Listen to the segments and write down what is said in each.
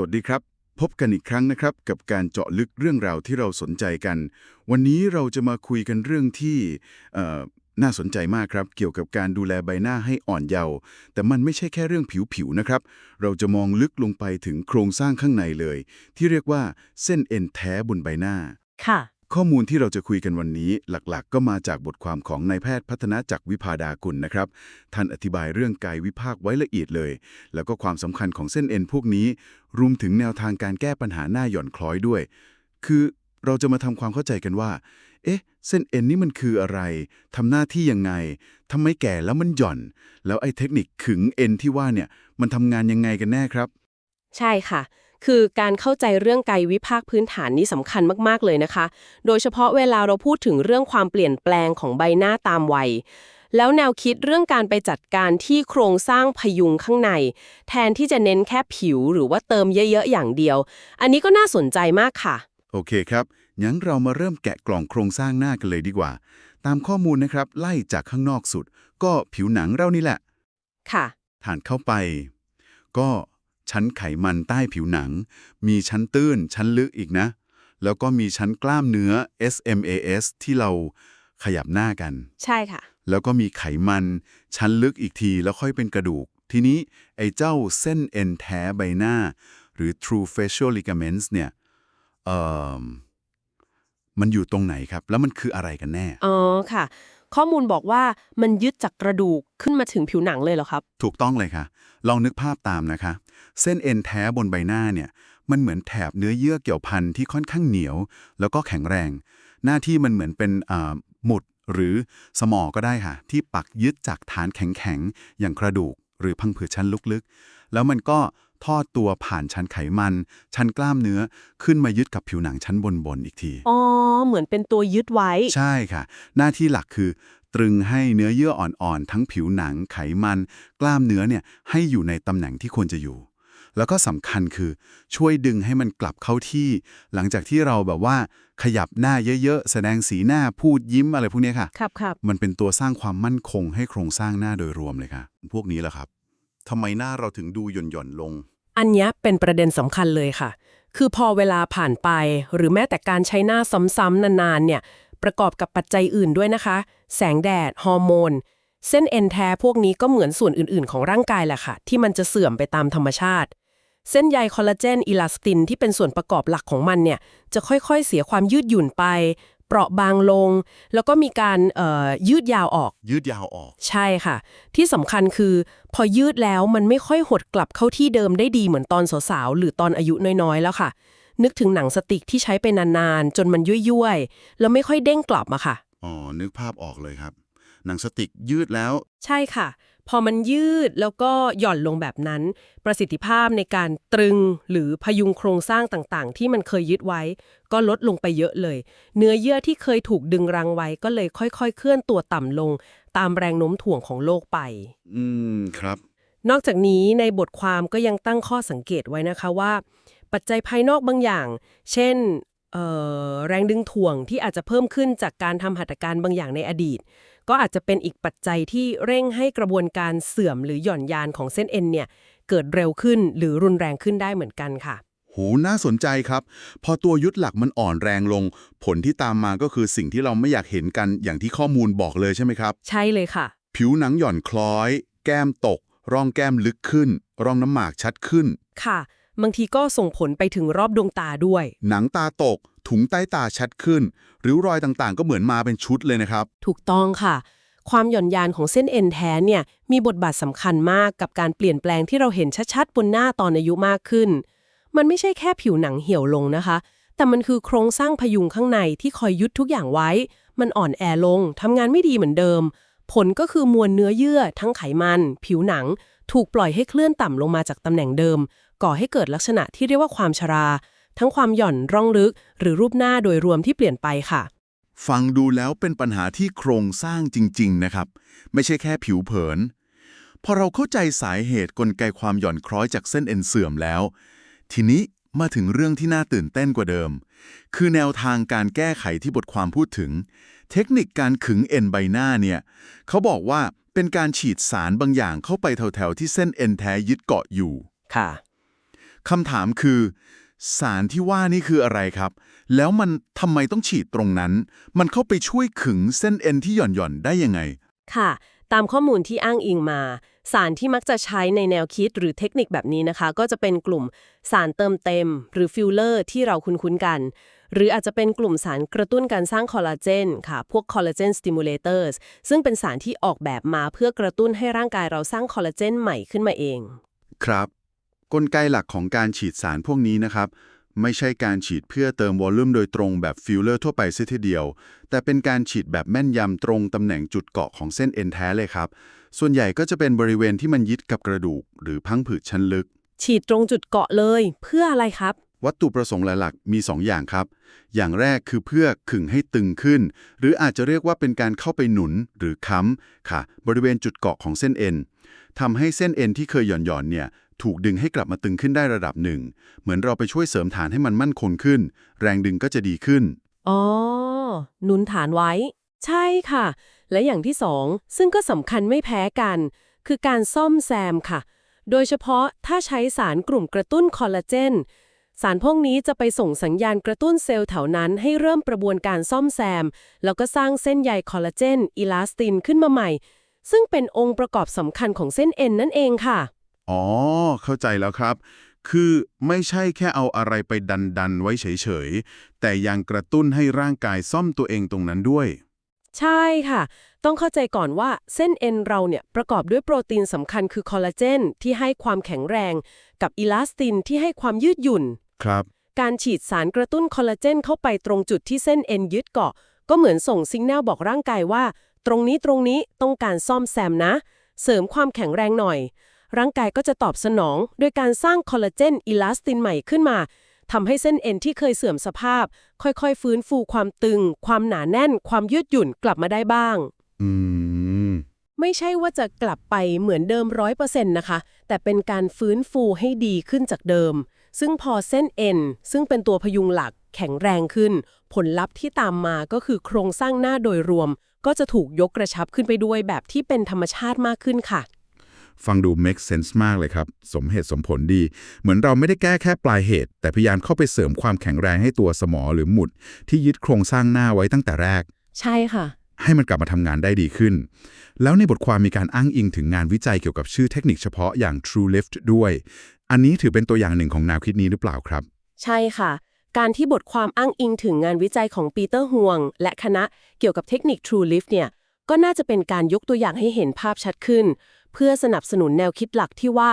สวัสดีครับ พบกันอีกครั้งนะครับ กับการเจาะลึกเรื่องราวที่เราสนใจกัน วันนี้เราจะมาคุยกันเรื่องที่น่าสนใจมากครับ เกี่ยวกับการดูแลใบหน้าให้อ่อนเยาว์แต่มันไม่ใช่แค่เรื่องผิวๆนะครับ เราจะมองลึกลงไปถึงโครงสร้างข้างในเลย ที่เรียกว่าเส้นเอ็นแท้บนใบหน้าค่ะ ข้อมูลที่เราจะคุยกันวันนี้หลักๆ ก็มาจากบทความของนายแพทย์พัฒนาจักวิพาดากุลนะครับ ท่านอธิบายเรื่องกายวิภาคไว้ละเอียดเลย แล้วก็ความสำคัญของเส้นเอ็นพวกนี้ รวมถึงแนวทางการแก้ปัญหาหน้าหย่อนคล้อยด้วย คือเราจะมาทำความเข้าใจกันว่า เอ๊ะ เส้นเอ็นนี่มันคืออะไรทำหน้าที่ยังไงทำไมแก่แล้วมันหย่อน แล้วไอ้เทคนิคขึงเอ็นที่ว่าเนี่ยมันทำงานยังไงกันแน่ครับ ใช่ค่ะ คือการเข้าใจเรื่องกายวิภาคพื้นฐานนี้สำคัญมากๆเลยนะคะ โดยเฉพาะเวลาเราพูดถึงเรื่องความเปลี่ยนแปลงของใบหน้าตามวัยแล้วแนวคิดเรื่องการไปจัดการที่โครงสร้างพยุงข้างใน แทนที่จะเน้นแค่ผิวหรือว่าเติมเยอะ ๆ อย่างเดียว อันนี้ก็น่าสนใจมากค่ะ โอเคครับงั้นเรามาเริ่มแกะกล่องโครงสร้างหน้ากันเลยดีกว่า ตามข้อมูลนะครับ ไล่จากข้างนอกสุด ก็ผิวหนังเรานี่แหละ ค่ะฐานเข้าไป ก็ ชั้นไขมันใต้ผิวหนัง มีชั้นตื้น ชั้นลึกอีกนะ แล้วก็มีชั้นกล้ามเนื้อ SMAS ที่เราขยับหน้ากัน ใช่ค่ะ แล้วก็มีไขมัน ชั้นลึกอีกทีแล้วค่อยเป็นกระดูก ทีนี้ไอ้เจ้าเส้นเอ็นแท้ใบหน้า หรือ true facial ligaments เนี่ยเอ่อมันอยู่ตรงไหนครับ แล้วมันคืออะไรกันแน่ อ๋อค่ะ ข้อมูลบอกว่ามันยึดจากกระดูกขึ้นมาถึงผิวหนังเลยเหรอครับ ถูกต้องเลยค่ะ ลองนึกภาพตามนะคะ เส้นเอ็นแท้บนใบหน้าเนี่ยมันเหมือนแถบเนื้อเยื่อเกี่ยวพันที่ค่อนข้างเหนียว แล้วก็แข็งแรง หน้าที่มันเหมือนเป็นอ่าหมุดหรือสมอก็ได้ค่ะ ที่ปักยึดจากฐานแข็งๆอย่างกระดูก หรือพังผืดชั้นลึกๆ แล้วมันก็ ทอดตัวผ่านชั้นไขมัน ชั้นกล้ามเนื้อขึ้นมายึดกับผิวหนังชั้นบนๆอีกที อ๋อ เหมือนเป็นตัวยึดไว้ ใช่ค่ะ หน้าที่หลักคือ ตรึงให้เนื้อเยื่ออ่อนๆ ทั้งผิวหนังไขมัน กล้ามเนื้อเนี่ยให้อยู่ในตำแหน่งที่ควรจะอยู่ แล้วก็สำคัญคือช่วยดึงให้มันกลับเข้าที่ หลังจากที่เราแบบว่าขยับหน้าเยอะๆ แสดงสีหน้าพูดยิ้มอะไรพวกเนี้ยค่ะ ครับครับมันเป็นตัวสร้างความมั่นคงให้โครงสร้างหน้าโดยรวมเลยค่ะ พวกนี้แหละครับทำไมหน้าเราถึงดูหย่อนๆลง อันนี้เป็นประเด็นสำคัญเลยค่ะ คือพอเวลาผ่านไป หรือแม้แต่การใช้หน้าซ้ำๆนานๆเนี่ย ประกอบกับปัจจัยอื่นด้วยนะคะ แสงแดด ฮอร์โมน เส้นเอ็นแท้พวกนี้ก็เหมือนส่วนอื่นๆ ของร่างกายแหละค่ะ ที่มันจะเสื่อมไปตามธรรมชาติ เส้นใยคอลลาเจนอิลาสตินที่เป็นส่วนประกอบหลักของมันเนี่ย จะค่อยๆ เสียความยืดหยุ่นไป เปราะบางลง แล้วก็มีการเอ่อยืดยาวออก ยืดยาวออก ใช่ค่ะ ที่สำคัญคือ พอยืดแล้วมันไม่ค่อยหดกลับเข้าที่เดิมได้ดีเหมือนตอนสาวๆหรือตอนอายุน้อยๆแล้วค่ะ นึกถึงหนังสติกที่ใช้ไปนานๆ จนมันยุ่ยๆ แล้วไม่ค่อยเด้งกลับมาค่ะ อ๋อ นึกภาพออกเลยครับ หนังสติกยืดแล้ว ใช่ค่ะ พอมันยืดแล้วก็หย่อนลงแบบนั้น ประสิทธิภาพในการตรึงหรือพยุงโครงสร้างต่างๆ ที่มันเคยยึดไว้ ก็ลดลงไปเยอะเลย เนื้อเยื่อที่เคยถูกดึงรังไว้ก็เลยค่อยๆ เคลื่อนตัวต่ำลง ตามแรงโน้มถ่วงของโลกไป อืมครับ นอกจากนี้ในบทความก็ยังตั้งข้อสังเกตไว้นะคะว่า ปัจจัยภายนอกบางอย่าง เช่นเอ่อแรงดึงถ่วงที่อาจจะเพิ่มขึ้นจากการทำหัตถการบางอย่างในอดีต ก็อาจจะเป็นอีกปัจจัยที่เร่งให้กระบวนการเสื่อมหรือหย่อนยานของเส้นเอ็นเนี่ยเกิดเร็วขึ้นหรือรุนแรงขึ้นได้เหมือนกันค่ะโหน่าสนใจครับ พอตัวยึดหลักมันอ่อนแรงลง ผลที่ตามมาก็คือสิ่งที่เราไม่อยากเห็นกันอย่างที่ข้อมูลบอกเลยใช่ไหมครับ ใช่เลยค่ะ ผิวหนังหย่อนคล้อย แก้มตก ร่องแก้มลึกขึ้น ร่องน้ำหมากชัดขึ้น ค่ะ บางทีก็ส่งผลไปถึงรอบดวงตาด้วย หนังตาตก ถุงใต้ตาชัดขึ้น ริ้วรอยต่างๆ ก็เหมือนมาเป็นชุดเลยนะครับ ถูกต้องค่ะ ความหย่อนยานของเส้นเอ็นแท้เนี่ยมีบทบาทสำคัญมากกับการเปลี่ยนแปลงที่เราเห็นชัดๆ บนหน้าตอนอายุมากขึ้น มันไม่ใช่แค่ผิวหนังเหี่ยวลงนะคะ แต่มันคือโครงสร้างพยุงข้างในที่คอยยึดทุกอย่างไว้ มันอ่อนแอลงทำงานไม่ดีเหมือนเดิม ผลก็คือมวลเนื้อเยื่อ ทั้งไขมัน ผิวหนัง ถูกปล่อยให้เคลื่อนต่ำลงมาจากตำแหน่งเดิม ก่อให้เกิดลักษณะที่เรียกว่าความชรา ทั้งความหย่อนร่องลึก หรือรูปหน้าโดยรวมที่เปลี่ยนไปค่ะ ฟังดูแล้วเป็นปัญหาที่โครงสร้างจริง ๆ นะครับ ไม่ใช่แค่ผิวเผิน พอเราเข้าใจสาเหตุกลไกความหย่อนคล้อยจากเส้นเอ็นเสื่อมแล้ว ทีนี้มาถึงเรื่องที่น่าตื่นเต้นกว่าเดิม คือแนวทางการแก้ไขที่บทความพูดถึง เทคนิคการขึงเอ็นใบหน้าเนี่ยเขาบอกว่าเป็นการฉีดสารบางอย่างเข้าไปแถวๆที่เส้นเอ็นแท้ยึดเกาะอยู่ ค่ะ คำถามคือ สารที่ว่านี่คืออะไรครับ แล้วมันทำไมต้องฉีดตรงนั้น มันเข้าไปช่วยขึงเส้นเอ็นที่หย่อนๆได้ยังไง ค่ะ ตามข้อมูลที่อ้างอิงมา สารที่มักจะใช้ในแนวคิดหรือเทคนิคแบบนี้นะคะ ก็จะเป็นกลุ่มสารเติมเต็ม หรือฟิลเลอร์ที่เราคุ้นๆกัน หรืออาจจะเป็นกลุ่มสารกระตุ้นการสร้างคอลลาเจนค่ะ พวกคอลลาเจนสติมูเลเตอร์ซึ่งเป็นสารที่ออกแบบมาเพื่อกระตุ้นให้ร่างกายเราสร้างคอลลาเจนใหม่ขึ้นมาเอง ครับ กลไกหลักของการฉีดสารพวกนี้นะครับ ไม่ใช่การฉีดเพื่อเติมวอลลุ่มโดยตรงแบบฟิลเลอร์ทั่วไปเสียทีเดียว แต่เป็นการฉีดแบบแม่นยำตรงตำแหน่งจุดเกาะของเส้นเอ็นแท้เลยครับ ส่วนใหญ่ก็จะเป็นบริเวณที่มันยึดกับกระดูก หรือพังผืดชั้นลึก ฉีดตรงจุดเกาะเลย เพื่ออะไรครับ วัตถุประสงค์หลักๆมี 2 อย่างครับ อย่างแรกคือเพื่อขึงให้ตึงขึ้น หรืออาจจะเรียกว่าเป็นการเข้าไปหนุนหรือค้ำค่ะ บริเวณจุดเกาะของเส้นเอ็นทำให้เส้นเอ็นที่เคยหย่อนๆเนี่ย ถูกดึงให้กลับมาตึงขึ้นได้ระดับหนึ่ง เหมือนเราไปช่วยเสริมฐานให้มันมั่นคงขึ้น แรงดึงก็จะดีขึ้น อ๋อ หนุนฐานไว้ ใช่ค่ะ และอย่างที่สอง ซึ่งก็สำคัญไม่แพ้กัน คือการซ่อมแซมค่ะ โดยเฉพาะถ้าใช้สารกลุ่มกระตุ้นคอลลาเจน สารพวกนี้จะไปส่งสัญญาณกระตุ้นเซลล์แถวนั้นให้เริ่มกระบวนการซ่อมแซม แล้วก็สร้างเส้นใยคอลลาเจน อิลาสตินขึ้นมาใหม่ ซึ่งเป็นองค์ประกอบสำคัญของเส้นเอ็นนั่นเองค่ะ อ๋อ เข้าใจแล้วครับ คือไม่ใช่แค่เอาอะไรไปดันดัน ๆ ไว้เฉย ๆ แต่ยังกระตุ้นให้ร่างกายซ่อมตัวเองตรงนั้นด้วย ใช่ค่ะ ต้องเข้าใจก่อนว่าเส้นเอ็นเราเนี่ยประกอบด้วยโปรตีนสำคัญคือคอลลาเจนที่ให้ความแข็งแรง กับอิลาสตินที่ให้ความยืดหยุ่น ครับ การฉีดสารกระตุ้นคอลลาเจนเข้าไปตรงจุดที่เส้นเอ็นยึดเกาะ ก็เหมือนส่งสิงแนลบอกร่างกายว่า ตรงนี้ตรงนี้ต้องการซ่อมแซมนะ เสริมความแข็งแรงหน่อย ร่างกายก็จะตอบสนองโดยการสร้างคอลลาเจนอิลาสตินใหม่ขึ้นมาทำให้เส้นเอ็นที่เคยเสื่อมสภาพ ค่อยๆ ฟื้นฟูความตึง ความหนาแน่น ความยืดหยุ่นกลับมาได้บ้าง อืม ไม่ใช่ว่าจะกลับไปเหมือนเดิมร้อยเปอร์เซ็นต์นะคะ แต่เป็นการฟื้นฟูให้ดีขึ้นจากเดิม ซึ่งพอเส้นเอ็นซึ่งเป็นตัวพยุงหลักแข็งแรงขึ้น ผลลัพธ์ที่ตามมาก็คือโครงสร้างหน้าโดยรวม ก็จะถูกยกกระชับขึ้นไปด้วยแบบที่เป็นธรรมชาติมากขึ้นค่ะ ฟังดู make sense มากเลยครับ สมเหตุสมผลดี เหมือนเราไม่ได้แก้แค่ปลายเหตุ แต่พยายามเข้าไปเสริมความแข็งแรงให้ตัวสมอหรือหมุด ที่ยึดโครงสร้างหน้าไว้ตั้งแต่แรก ใช่ค่ะ ให้มันกลับมาทำงานได้ดีขึ้น แล้วในบทความมีการอ้างอิงถึงงานวิจัยเกี่ยวกับชื่อเทคนิคเฉพาะอย่าง True Lift ด้วย อันนี้ถือเป็นตัวอย่างหนึ่งของแนวคิดนี้หรือเปล่าครับ ใช่ค่ะการที่บทความอ้างอิงถึงงานวิจัยของปีเตอร์ฮวง และคณะเกี่ยวกับเทคนิค True Lift เนี่ย ก็น่าจะเป็นการยกตัวอย่างให้เห็นภาพชัดขึ้น เพื่อสนับสนุนแนวคิดหลักที่ว่า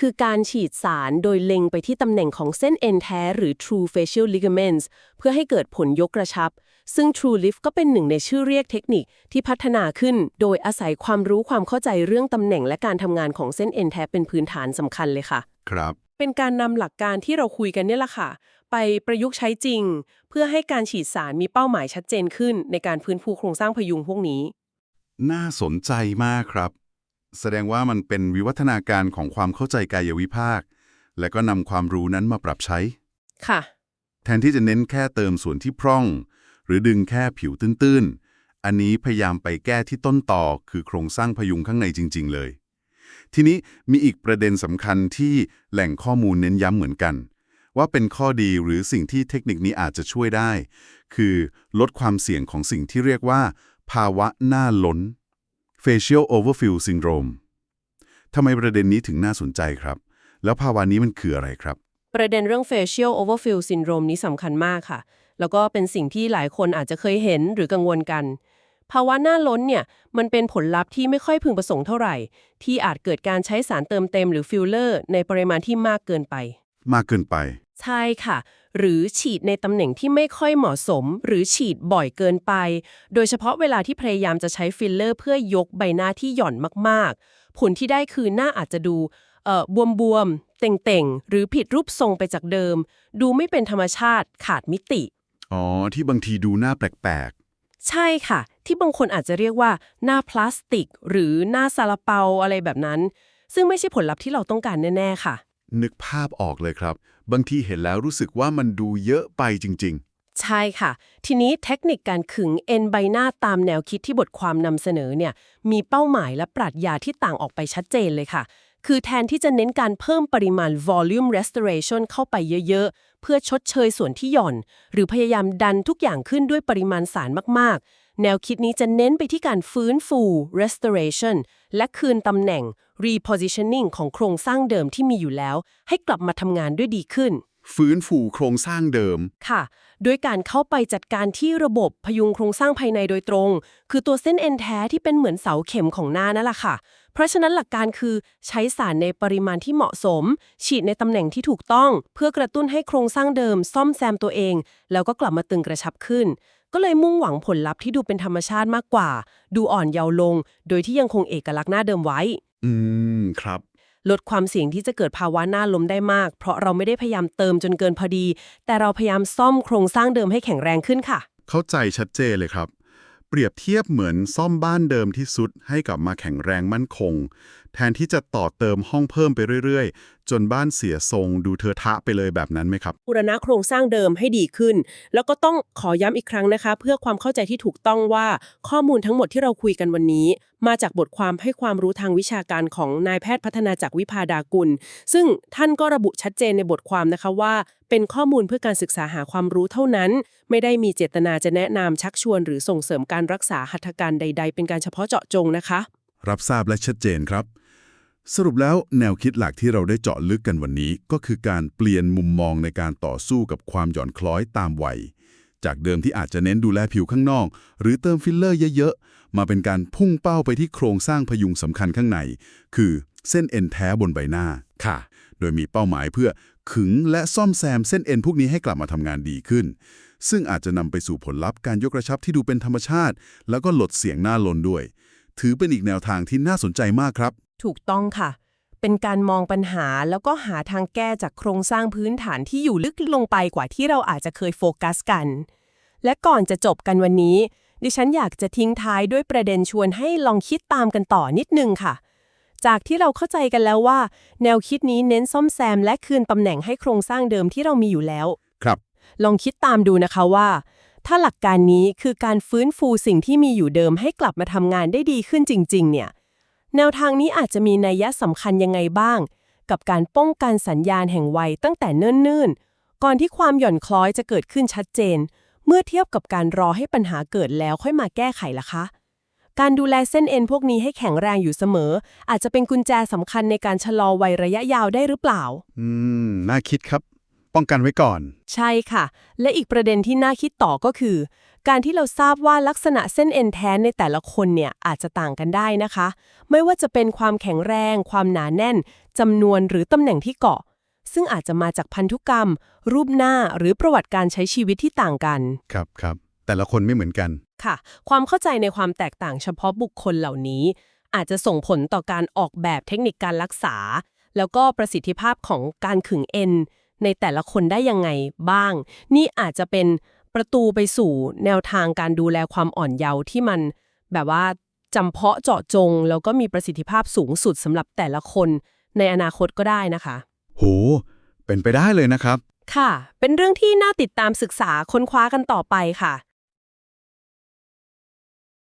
คือการฉีดสารโดยเล็งไปที่ตำแหน่งของเส้นเอ็นแท้หรือ True Facial Ligaments เพื่อให้เกิดผลยกกระชับ ซึ่ง True Lift ก็เป็นหนึ่งในชื่อเรียกเทคนิคที่พัฒนาขึ้น โดยอาศัยความรู้ความเข้าใจเรื่องตำแหน่งและการทำงานของเส้นเอ็นแท้เป็นพื้นฐานสำคัญเลยค่ะ ครับ เป็นการนำหลักการที่เราคุยกันเนี่ยแหละค่ะ ไปประยุกต์ใช้จริง เพื่อให้การฉีดสารมีเป้าหมายชัดเจนขึ้น ในการพื้นฟูโครงสร้างพยุงพวกนี้ น่าสนใจมากครับ แสดงว่ามันเป็นวิวัฒนาการของความเข้าใจกายวิภาค และก็นำความรู้นั้นมาปรับใช้ ค่ะ แทนที่จะเน้นแค่เติมส่วนที่พร่อง หรือดึงแค่ผิวตื้นๆ อันนี้พยายามไปแก้ที่ต้นต่อคือโครงสร้างพยุงข้างในจริง ๆ เลย ทีนี้มีอีกประเด็นสำคัญที่แหล่งข้อมูลเน้นย้ำเหมือนกัน ว่าเป็นข้อดีหรือสิ่งที่เทคนิคนี้อาจจะช่วยได้ คือลดความเสี่ยงของสิ่งที่เรียกว่า ภาวะหน้าล้น facial overfill syndrome ทำไมประเด็นนี้ถึงน่าสนใจครับ แล้วภาวะนี้มันคืออะไรครับ ประเด็นเรื่อง facial overfill syndrome นี้สำคัญมากค่ะ แล้วก็เป็นสิ่งที่หลายคนอาจจะเคยเห็นหรือกังวลกัน ภาวะหน้าล้นเนี่ย มันเป็นผลลัพธ์ที่ไม่ค่อยพึงประสงค์เท่าไหร่ ที่อาจเกิดการใช้สารเติมเต็มหรือฟิลเลอร์ ในปริมาณที่มากเกินไป มากเกินไป ใช่ค่ะ หรือฉีดในตำแหน่งที่ไม่ค่อยเหมาะสม หรือฉีดบ่อยเกินไป โดยเฉพาะเวลาที่พยายามจะใช้ฟิลเลอร์ เพื่อยกใบหน้าที่หย่อนมากๆ ผลที่ได้คือหน้าอาจจะดูเอ่อบวมๆเต่งๆหรือผิดรูปทรงไปจากเดิม ดูไม่เป็นธรรมชาติขาดมิติ อ๋อ ที่บางทีดูหน้าแปลกใช่ค่ะ ที่บางคนอาจจะเรียกว่า หน้าพลาสติก หรือหน้าซาลาเปาอะไรแบบนั้น ซึ่งไม่ใช่ผลลัพธ์ที่เราต้องการแน่ ๆ ค่ะๆ นึกภาพออกเลยครับ บางทีเห็นแล้วรู้สึกว่ามันดูเยอะไปจริง ๆ ใช่ค่ะ ทีนี้เทคนิคการขึงเอ็นใบหน้าตามแนวคิดที่บทความนำเสนอเนี่ย มีเป้าหมายและปรัชญาที่ต่างออกไปชัดเจนเลยค่ะ คือแทนที่จะเน้นการเพิ่มปริมาณ volume restoration เข้าไปเยอะๆ เพื่อชดเชยส่วนที่หย่อน หรือพยายามดันทุกอย่างขึ้นด้วยปริมาณสารมากๆแนวคิดนี้จะเน้นไปที่การฟื้นฟู restoration และคืนตำแหน่ง repositioning ของโครงสร้างเดิมที่มีอยู่แล้ว ให้กลับมาทำงานด้วยดีขึ้น ฟื้นฟูโครงสร้างเดิม ค่ะ โดยการเข้าไปจัดการที่ระบบพยุงโครงสร้างภายในโดยตรง คือตัวเส้นเอ็นแท้ที่เป็นเหมือนเสาเข็มของหน้านั่นแหละค่ะ เพราะฉะนั้นหลักการคือใช้สารในปริมาณที่เหมาะสม ฉีดในตำแหน่งที่ถูกต้อง เพื่อกระตุ้นให้โครงสร้างเดิม ซ่อมแซมตัวเอง แล้วก็กลับมาตึงกระชับขึ้น ก็เลยมุ่งหวังผลลัพธ์ที่ดูเป็นธรรมชาติมากกว่า ดูอ่อนเยาว์ลง โดยที่ยังคงเอกลักษณ์หน้าเดิมไว้ อืม ครับ ลดความเสี่ยงที่จะเกิดภาวะหน้าล้มได้มาก เพราะเราไม่ได้พยายามเติมจนเกินพอดี แต่เราพยายามซ่อมโครงสร้างเดิมให้แข็งแรงขึ้นค่ะ เข้าใจชัดเจนเลยครับ เปรียบเทียบเหมือนซ่อมบ้านเดิมที่สุดให้กลับมาแข็งแรงมั่นคง แทนที่จะต่อเติมห้องเพิ่มไปเรื่อยๆ จนบ้านเสียทรงดูเทอะทะไปเลยแบบนั้นไหมครับบูรณะโครงสร้างเดิมให้ดีขึ้น แล้วก็ต้องขอย้ำอีกครั้งนะคะ เพื่อความเข้าใจที่ถูกต้องว่าข้อมูลทั้งหมดที่เราคุยกันวันนี้ มาจากบทความให้ความรู้ทางวิชาการของนายแพทย์พัฒนาจากวิพาดากุล ซึ่งท่านก็ระบุชัดเจนในบทความนะคะว่าเป็นข้อมูลเพื่อการศึกษาหาความรู้เท่านั้น ไม่ได้มีเจตนาจะแนะนำชักชวน หรือส่งเสริมการรักษาหัตถการใด ๆ เป็นการเฉพาะเจาะจงนะคะ รับทราบและชัดเจนครับ สรุปแล้วแนวคิดหลักที่เราได้เจาะลึกกันวันนี้ ก็คือการเปลี่ยนมุมมองในการต่อสู้กับความหย่อนคล้อยตามวัย จากเดิมที่อาจจะเน้นดูแลผิวข้างนอก หรือเติมฟิลเลอร์เยอะๆ มาเป็นการพุ่งเป้าไปที่โครงสร้างพยุงสำคัญข้างใน คือเส้นเอ็นแท้บนใบหน้าค่ะ โดยมีเป้าหมายเพื่อขึงและซ่อมแซมเส้นเอ็นพวกนี้ให้กลับมาทำงานดีขึ้น ซึ่งอาจจะนำไปสู่ผลลัพธ์การยกกระชับที่ดูเป็นธรรมชาติ แล้วก็ลดเสียงหน้าลนด้วย ถือเป็นอีกแนวทางที่น่าสนใจมากครับ ถูกต้องค่ะ เป็นการมองปัญหาแล้วก็หาทางแก้จากโครงสร้างพื้นฐานที่อยู่ลึกลงไปกว่าที่เราอาจจะเคยโฟกัสกัน และก่อนจะจบกันวันนี้ ดิฉันอยากจะทิ้งท้ายด้วยประเด็นชวนให้ลองคิดตามกันต่อนิดนึงค่ะ จากที่เราเข้าใจกันแล้วว่า แนวคิดนี้เน้นซ่อมแซม และคืนตำแหน่งให้โครงสร้างเดิมที่เรามีอยู่แล้ว ครับ ลองคิดตามดูนะคะว่า ถ้าหลักการนี้คือการฟื้นฟูสิ่งที่มีอยู่เดิมให้กลับมาทำงานได้ดีขึ้นจริง ๆ เนี่ย แนวทางนี้อาจจะมีนัยยะสำคัญยังไงบ้าง กับการป้องกันสัญญาณแห่งวัยตั้งแต่เนิ่นๆ ก่อนที่ความหย่อนคล้อยจะเกิดขึ้นชัดเจน เมื่อเทียบกับการรอให้ปัญหาเกิดแล้วค่อยมาแก้ไขล่ะคะ การดูแลเส้นเอ็นพวกนี้ให้แข็งแรงอยู่เสมอ อาจจะเป็นกุญแจสำคัญในการชะลอวัยระยะยาวได้หรือเปล่า อืม น่าคิดครับ ป้องกันไว้ก่อน ใช่ค่ะ และอีกประเด็นที่น่าคิดต่อก็คือ การที่เราทราบว่าลักษณะเส้นเอ็นแท้ในแต่ละคนเนี่ยอาจจะต่างกันได้นะคะ ไม่ว่าจะเป็นความแข็งแรง ความหนาแน่นจำนวนหรือตำแหน่งที่เกาะ ซึ่งอาจจะมาจากพันธุกรรม รูปหน้าหรือประวัติการใช้ชีวิตที่ต่างกัน ครับครับแต่ละคนไม่เหมือนกัน ค่ะ ความเข้าใจในความแตกต่างเฉพาะบุคคลเหล่านี้ อาจจะส่งผลต่อการออกแบบเทคนิคการรักษา แล้วก็ประสิทธิภาพของการขึงเอ็น ในแต่ละคนได้ยังไงบ้าง นี่อาจจะเป็นประตูไปสู่แนวทางการดูแลความอ่อนเยาว์ที่มันแบบว่าจำเพาะเจาะจง แล้วก็มีประสิทธิภาพสูงสุดสำหรับแต่ละคนในอนาคตก็ได้นะคะ โห เป็นไปได้เลยนะครับ ค่ะ เป็นเรื่องที่น่าติดตามศึกษาค้นคว้ากันต่อไปค่ะ